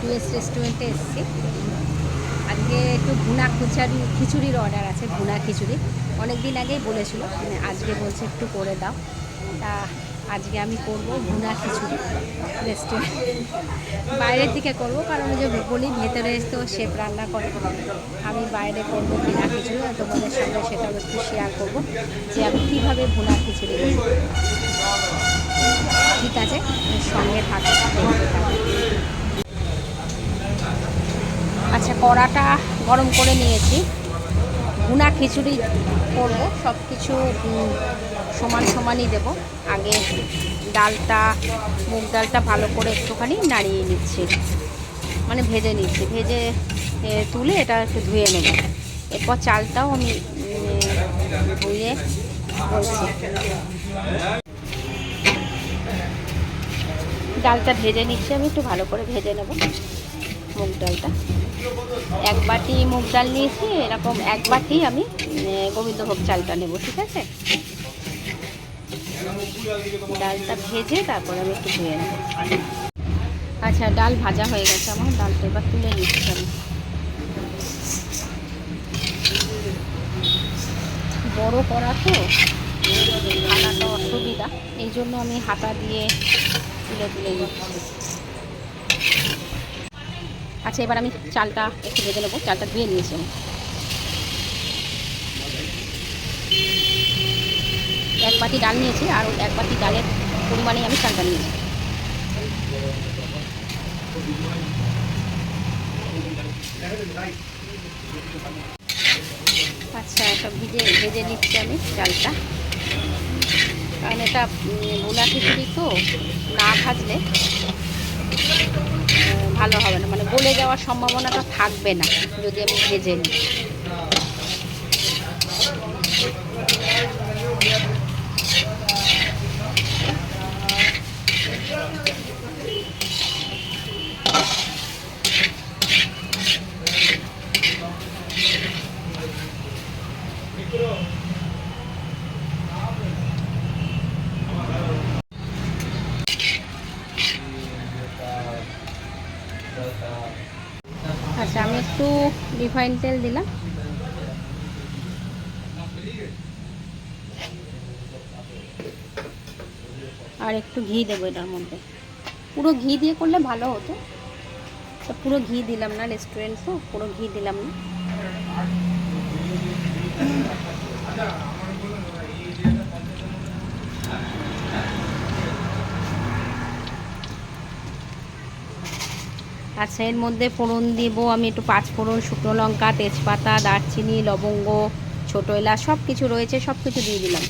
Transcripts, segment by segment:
Twice রেস্টুরেন্টে এসেছি। আজকে একটু ভুনা খিচুড়ি, খিচুড়ির অর্ডার আছে, ভুনা খিচুড়ি। অনেক দিন আগেই বলেছিল মানে আজকে বলছে একটু করে দাও। তা আজকে আমি করব ভুনা খিচুড়ি রেস্টুরেন্ট বাইরের দিকে করব, কারণ যে বলি, ভেতরে তো শেফ রান্না করে। আমি বাইরে করব ভুনা খিচুড়ি তোমাদের সঙ্গে সেটাও একটু শেয়ার করব যে আমি কীভাবে ভুনা খিচুড়ি ঠিক আছে সঙ্গে থাকো দেখতে থাকো। আচ্ছা কড়াটা গরম করে নিয়েছি। ভুনা খিচুড়ি করব সব কিছু সমান সমানই দেব। আগে ডালটা, মুগ ডালটা ভালো করে একটুখানি নাড়িয়ে নিচ্ছি। মানে ভেজে নিচ্ছি। ভেজে তুলে এটা একটু ধুয়ে নেব। এরপর চালটাও আমি ধুয়ে বলছি। ডালটা ভেজে নিচ্ছি আমি, একটু ভালো করে ভেজে নেব। মুগ ডালটা। এক বাটি মুগ ডাল নিয়েছি এরকম এক বাটি আমি উম, গোবিন্দভোগ চালটা নেব ঠিক আছে? ডালটা ভেজে তারপর আমি একটু ধুয়ে নেব। আচ্ছা ডাল ভাজা হয়ে গেছে আমার ডালটা এবার তুলে নিচ্ছি আমি। বড় করা তো হাতাটা অসুবিধা এই জন্য আমি হাতা দিয়ে তুলে তুলে নিচ্ছি। আচ্ছা এবার আমি চালটা একটু ভেজে নেব। চালটা ধুয়ে নিয়েছি আমি। এক বাটি ডাল নিয়েছি, আর ওই এক বাটি ডালের পরিমাণে আমি চালটা নিয়েছি। আচ্ছা সব ভিজে, ভেজে নিচ্ছি আমি চালটা। কারণ এটা বোনা খিচুড়ি তো, না ভাজলে ভালো হবে না। মানে গলে যাওয়ার সম্ভাবনাটা থাকবে না যদি আমি ভেজে নিই আচ্ছা আমি একটু রিফাইন তেল দিলাম। আর একটু ঘি দেবো এটার মধ্যে। পুরো ঘি দিয়ে করলে ভালো হতো। পুরো ঘি দিলাম না রেস্টুরেন্ট তো, পুরো ঘি দিলাম না। আচ্ছা এর মধ্যে ফোড়ন দিব আমি একটু পাঁচ ফোড়ন, শুকনো লঙ্কা, তেজপাতা, দারচিনি, লবঙ্গ, ছোটো এলাচ সব কিছু রয়েছে সব কিছু দিয়ে দিলাম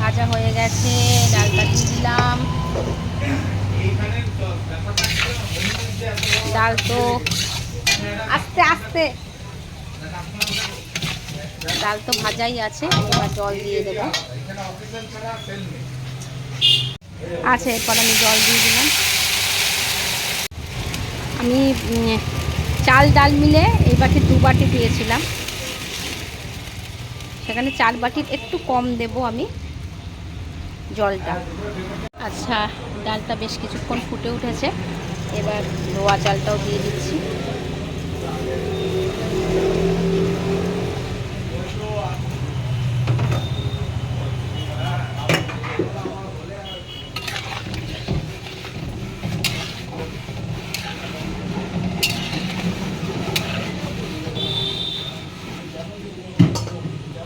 ভাজা হয়ে গেছে ডালটা দিয়ে দিলাম ডাল তো আস্তে আস্তে। ডাল তো ভাজাই আছে, এবার জল দিয়ে দেবো। আচ্ছা এরপর আমি জল দিয়ে দিলাম। আমি চাল, ডাল মিলে এই বাটি দু বাটি দিয়েছিলাম। সেখানে চার বাটির একটু কম দেব আমি জলটা। আচ্ছা ডালটা বেশ কিছুক্ষণ ফুটে উঠেছে। এবার ধোয়া চালটাও দিয়ে দিচ্ছি।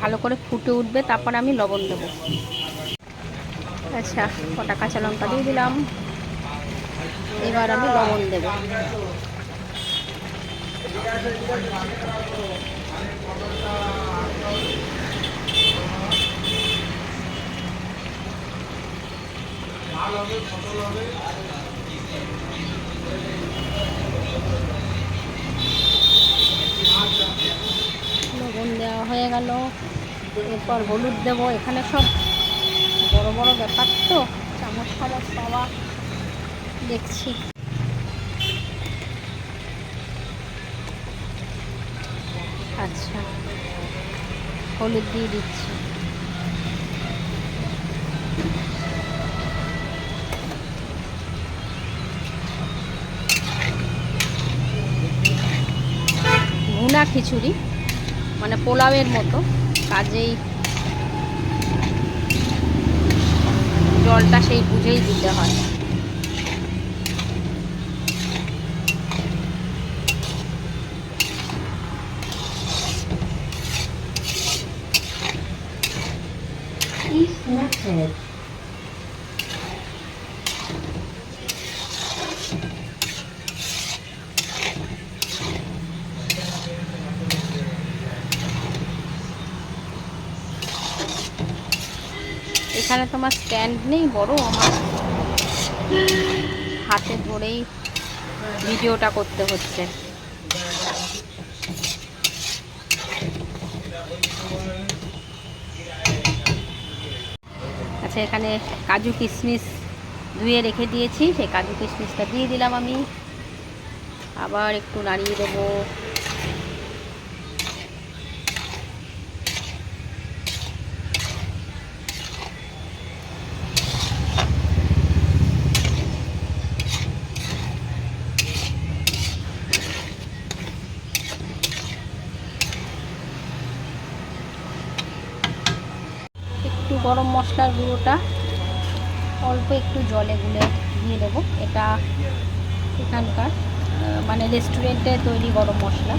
ভালো করে ফুটে উঠবে, তারপর আমি লবণ দেবো। আচ্ছা কটা কাঁচা লঙ্কা দিয়ে দিলাম। এবার আমি লবণ দেব। লবণ দেওয়া হয়ে গেল। এরপর হলুদ দেবো। এখানে সব বড় বড় ব্যাপার তো। চামচ ফামচ পাওয়া দেখছি। আচ্ছা হলুদ দিয়ে দিচ্ছি। ভুনা খিচুড়ি মানে পোলাওয়ের মতো, কাজেই জলটা সেই বুঝেই দিতে হয়। Disconnected. এখানে তোমার স্ট্যান্ড নেই বড় আমার হাতে ধরেই ভিডিওটা করতে হচ্ছে আচ্ছা এখানে কাজু কিশমিশ ধুয়ে রেখে দিয়েছি, সেই কাজু কিশমিশটা দিয়ে দিলাম আমি। আবার একটু নাড়িয়ে দেবো একটু গরম মশলার গুঁড়োটা অল্প একটু জলে গুলে দিয়ে দেবো। এটা এখানকার মানে রেস্টুরেন্টে তৈরি গরম মশলা,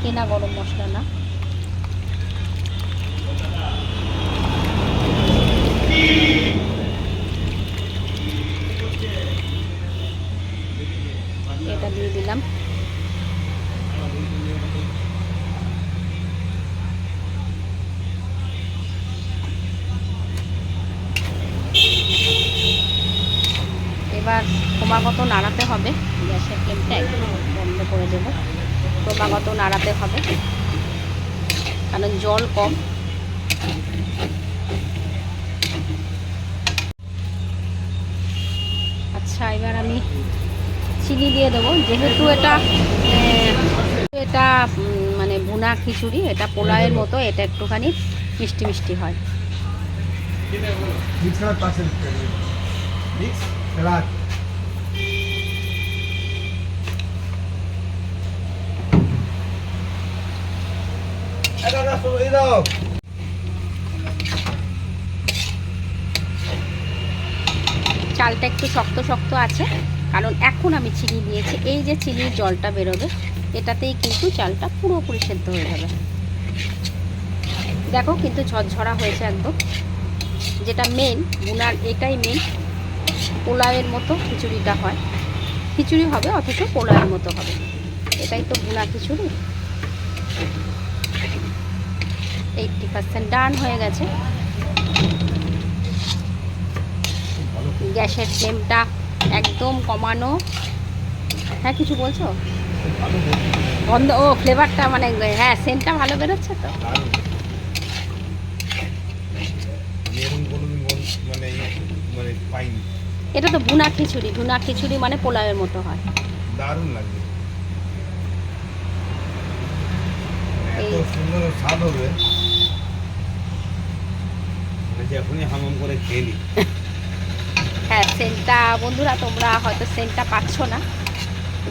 কেনা গরম মশলা না। এটা দিয়ে দিলাম এবার ক্রমাগত নাড়াতে হবে। গ্যাসের ফ্লেমটা একদম বন্ধ করে দেব। ক্রমাগত নাড়াতে হবে। কারণ জল কম। আচ্ছা এবার আমি চিনি দিয়ে দেবো। যেহেতু এটা এটা মানে ভুনা খিচুড়ি, এটা পোলাওয়ের মতো, এটা একটুখানি মিষ্টি মিষ্টি হয়। চালটা একটু শক্ত শক্ত আছে, কারণ এখন আমি চিনি দিয়েছি। এই যে চিনির জলটা বেরোবে, এটাতেই কিন্তু চালটা পুরোপুরি সেদ্ধ হয়ে যাবে। দেখো কিন্তু ঝরঝরা হয়েছে একদম। যেটা মেন বুনার এটাই মেন পোলাওয়ের মতো খিচুড়িটা হয়। খিচুড়ি হবে, অথচ পোলাওয়ের মতো হবে। এটাই তো বুনা খিচুড়ি। এইটটি পার্সেন্ট ডান হয়ে গেছে। গ্যাসের ফ্লেমটা একদম কমানো। হ্যাঁ কিছু বলছো? গন্ধ ও ফ্লেভারটা মানে হ্যাঁ সেন্টটা ভালো বেরোচ্ছে তো। এটা তো ভুনা খিচুড়ি ভুনা খিচুড়ি মানে পোলাওয়ের মতো হয়। দারুণ লাগবে এত সুন্দর স্বাদ হবে। হ্যাঁ সেন্টটা, বন্ধুরা, তোমরা হয়তো সেন্টটা পাচ্ছ না।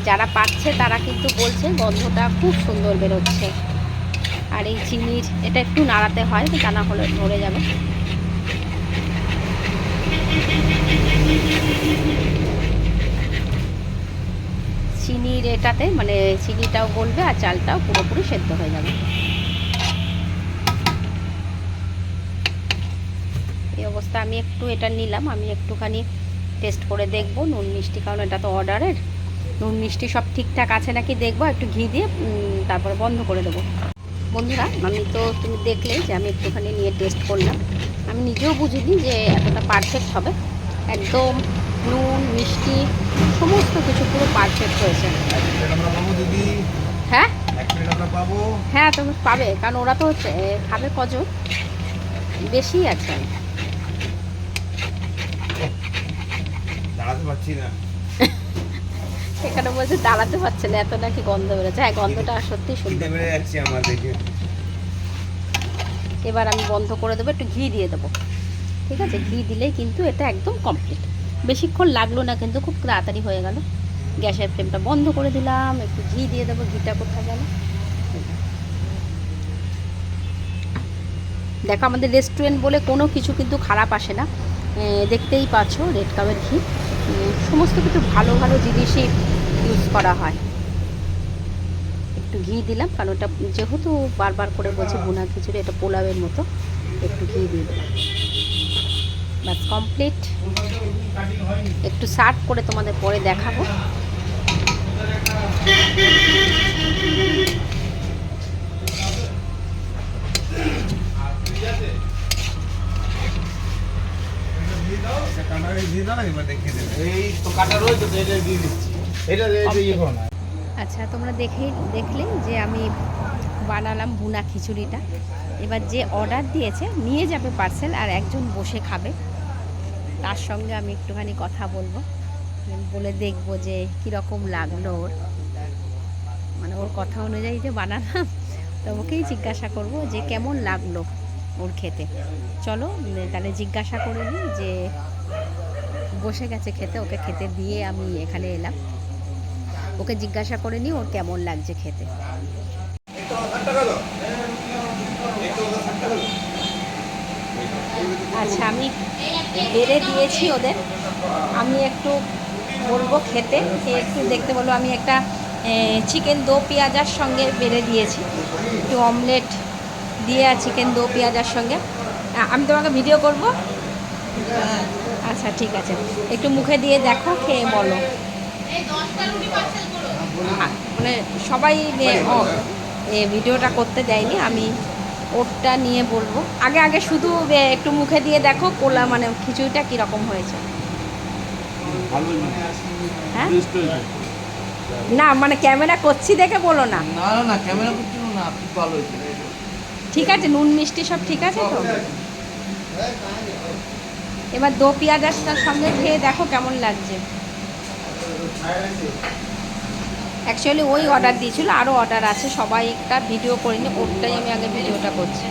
যারা পাচ্ছে, তারা কিন্তু বলছে গন্ধটা খুব সুন্দর বেরোচ্ছে। আর এই চিনির, এটা একটু নাড়াতে হয়, তা না হলে ধরে যাবে। চিনির এটাতে মানে চিনিটাও গলবে আর চালটাও পুরোপুরি সেদ্ধ হয়ে যাবে। অবস্থা আমি একটু এটা নিলাম আমি একটুখানি টেস্ট করে দেখব নুন মিষ্টি কারণ এটা তো অর্ডারের নুন মিষ্টি সব ঠিকঠাক আছে নাকি দেখব একটু ঘি দিয়ে তারপরে বন্ধ করে দেবো। বন্ধুরা আমি তো তুমি দেখলে যে আমি একটুখানি নিয়ে টেস্ট করলাম। আমি নিজেও বুঝিনি যে এতটা পারফেক্ট হবে। একদম নুন মিষ্টি সমস্ত কিছু পুরো পারফেক্ট হয়েছে। হ্যাঁ? হ্যাঁ তুমি পাবে কারণ ওরা তো হচ্ছে খাবে কজন? বেশি আছে। দাঁড়াতে পারছি না। এখানে বলছে দাঁড়াতে পারছে না এত নাকি গন্ধ বেরোচ্ছে। হ্যাঁ গন্ধটা সত্যি সুন্দর। বেড়ে যাচ্ছে আমার দেখে। এবার আমি বন্ধ করে দেবো একটু ঘি দিয়ে দেবো। ঠিক আছে? ঘি দিলেই কিন্তু এটা একদম কমপ্লিট বেশিক্ষণ লাগল না কিন্তু খুব তাড়াতাড়ি হয়ে গেল। গ্যাসের ফ্লেমটা বন্ধ করে দিলাম একটু ঘি দিয়ে দেবো ঘিটা কোথায় গেল দেখো আমাদের রেস্টুরেন্ট বলে কোনো কিছু কিন্তু খারাপ আসে না। দেখতেই পাচ্ছ রেড কাপের ঘি। সমস্ত কিছু ভালো ভালো জিনিসই ইউজ করা হয়। একটু ঘি দিলাম, কারণ ওটা যেহেতু বারবার করে বলছে বোনা খিচুড়ি, এটা পোলাওয়ের মতো, একটু ঘি দিয়ে দিলাম। বাস কমপ্লিট একটু সার্ভ করে তোমাদের পরে দেখাবো। এটা কাঁটারে দিয়ে দাও আচ্ছা তোমরা দেখেই দেখলে যে আমি বানালাম বুনা খিচুড়িটা। এবার যে অর্ডার দিয়েছে নিয়ে যাবে পার্সেল আর একজন বসে খাবে। তার সঙ্গে আমি একটুখানি কথা বলব। বলে দেখব যে কীরকম লাগল ওর। মানে ওর কথা অনুযায়ী যে বানালাম তো ওকেই জিজ্ঞাসা করব যে কেমন লাগল ওর খেতে। চলো তাহলে জিজ্ঞাসা করে নিই যে বসে গেছে খেতে, ওকে খেতে দিয়ে আমি এখানে এলাম। ওকে জিজ্ঞাসা করে নিই ওর কেমন লাগছে খেতে। আচ্ছা আমি বেড়ে দিয়েছি ওদের। আমি একটু বলব খেতে খেয়ে একটু দেখতে বলব আমি একটা চিকেন দো পেঁয়াজার সঙ্গে বেড়ে দিয়েছি। একটু অমলেট দিয়ে চিকেন দো পেঁয়াজার সঙ্গে। আমি তোমাকে ভিডিও করব? আচ্ছা ঠিক আছে। একটু মুখে দিয়ে দেখো খেয়ে বলো। মানে সবাই এ- ভিডিওটা করতে দেয়নি আমি ওরটা নিয়ে বলব। আগে আগে শুধু একটু মুখে দিয়ে দেখো কোলা মানে খিচুড়িটা কীরকম হয়েছে। হ্যাঁ? না মানে ক্যামেরা করছি দেখে বলো না। না না না ক্যামেরা করছিল না ভালো হয়েছে। ঠিক আছে নুন মিষ্টি সব ঠিক আছে তো? এবার দো পেঁয়াজটার সঙ্গে খেয়ে দেখো কেমন লাগছে। অ্যাকচুয়ালি ওই অর্ডার দিয়েছিল আরও অর্ডার আছে, সবাই একটা ভিডিও করিনি ওরটাই আমি আগে ভিডিওটা করছি।